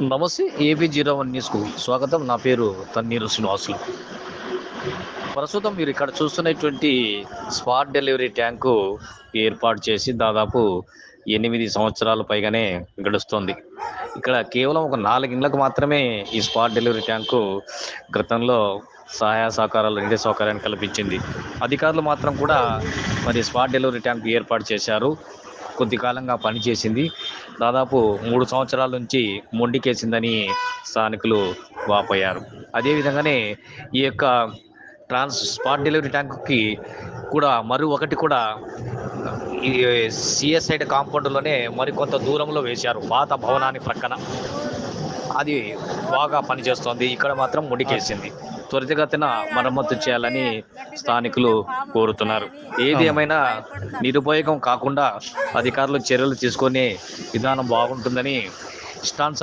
నమస్తే AP zero one న్యూస్కు స్వాగతం. నా పేరు తన్నీరు శ్రీనివాసులు. ప్రస్తుతం మీరు ఇక్కడ చూస్తున్నటువంటి స్పాట్ డెలివరీ ట్యాంకు ఏర్పాటు చేసి దాదాపు ఎనిమిది సంవత్సరాలు పైగానే గడుస్తుంది. ఇక్కడ కేవలం ఒక నాలుగిండ్లకు మాత్రమే ఈ స్పాట్ డెలివరీ ట్యాంకు గతంలో సహాయ సహకారాలు నిధి సౌకర్యాన్ని కల్పించింది. అధికారులు మాత్రం కూడా మరి స్పాట్ డెలివరీ ట్యాంక్ ఏర్పాటు చేశారు. కొద్ది కాలంగా పనిచేసింది. దాదాపు మూడు సంవత్సరాల నుంచి మొండికేసిందని స్థానికులు వాపోయారు. అదేవిధంగానే ఈ యొక్క ట్రాన్స్ స్పాట్ డెలివరీ ట్యాంకుకి కూడా మరో ఒకటి కూడా ఈ సిఎస్ఐడ్ కాంపౌండ్లోనే మరికొంత దూరంలో వేశారు. పాత భవనానికి ప్రక్కన. అది బాగా పనిచేస్తోంది. ఇక్కడ మాత్రం ముడికేసింది త్వరితగతిన మరమ్మతు చేయాలని స్థానికులు కోరుతున్నారు. ఏది ఏమైనా నిరుపయోగం కాకుండా అధికారులు చర్యలు తీసుకునే విధానం బాగుంటుందని ఇష్టానుసారం